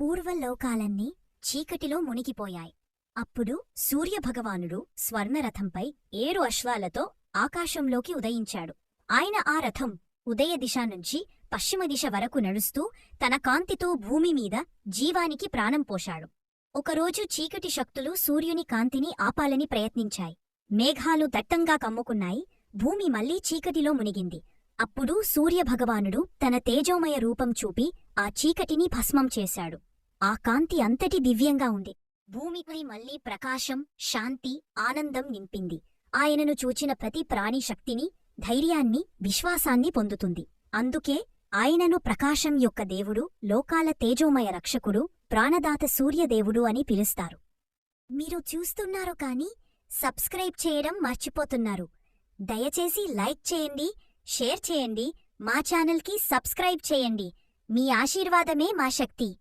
పూర్వలోకాలన్నీ చీకటిలో మునిగిపోయాయి. అప్పుడు సూర్యభగవానుడు స్వర్ణరథంపై ఏడు అశ్వాలతో ఆకాశంలోకి ఉదయించాడు. ఆయన ఆ రథం ఉదయ దిశ నుంచి పశ్చిమ దిశ వరకు నడుస్తూ తన కాంతితో భూమి మీద జీవానికి ప్రాణం పోశాడు. ఒకరోజు చీకటి శక్తులు సూర్యుని కాంతిని ఆపాలని ప్రయత్నించాయి. మేఘాలు దట్టంగా కమ్ముకున్నాయి. భూమి మళ్ళీ చీకటిలో మునిగింది. అప్పుడు సూర్యభగవానుడు తన తేజోమయ రూపం చూపి ఆ చీకటిని భస్మం చేశాడు. ఆ కాంతి అంతటి దివ్యంగా ఉంది. భూమిపై మళ్ళీ ప్రకాశం శాంతి ఆనందం నింపింది. ఆయనను చూచిన ప్రతి ప్రాణి శక్తిని ధైర్యాన్ని విశ్వాసాన్ని పొందుతుంది. అందుకే ఆయనను ప్రకాశం యొక్క దేవుడు లోకాల తేజోమయ రక్షకుడు ప్రాణదాత సూర్యదేవుడు అని పిలుస్తారు. మీరు చూస్తున్నారు కానీ సబ్స్క్రైబ్ చేయడం మర్చిపోతున్నారు. దయచేసి లైక్ చేయండి షేర్ చేయండి మా ఛానల్కి సబ్స్క్రైబ్ చేయండి. మీ ఆశీర్వాదమే మా శక్తి.